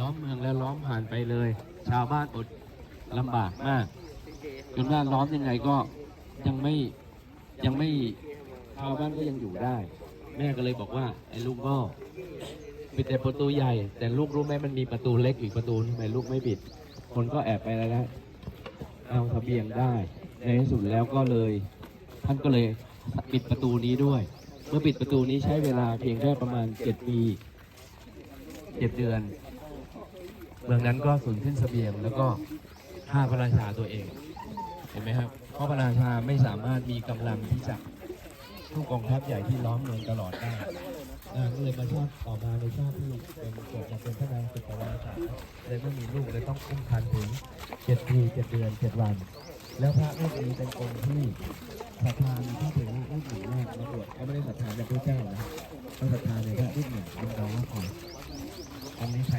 ล้อมเมืองแล้วล้อมผ่านไปเลย ชาวบ้านอดลำบากมากจนว่าล้อมยังไงก็ยังไม่ยังไม่ชาวบ้านก็ยังอยู่ได้ แม่ก็เลยบอกว่าไอ้ลูกก็ปิดแต่ประตูใหญ่ แต่ลูกรู้ไหมมันมีประตูเล็กอีกประตูทำไมลูกไม่ปิด คนก็แอบไปแล้วนะเอาทะเบียงได้ ในที่สุดแล้วก็เลย ท่านก็เลยปิดประตูนี้ด้วย เมื่อปิดประตูนี้ใช้เวลาเพียงแค่ประมาณเจ็ดปีเจ็ดเดือน เมืองนั้นก็สูญสิ้นเสบียง แล้วก็ฆ่าพระราชาตัวเอง เห็นไหมครับ เพราะพระราชาไม่สามารถมีกำลังที่จะสู้กองทัพใหญ่ที่ล้อมเมืองตลอดได้อ่าก็เลยมาชาติต่อมาในชาติที่เป็นเกิดมาเป็นพระนางสุกราชาเลยไม่มีลูกเลยต้องอุ้มคันถึงเจ็ดปีเจ็ดเดือนเจ็ดวัน แล้วพระรูปนี้เป็นองค์ที่ศรัทธาที่ถึงรูปหนึ่งมากมาบวชเขาไม่ได้ศรัทธาในพระเจ้านะเขาศรัทธาในพระรูปหนึ่งเป็นน้องก็พออันนี้ช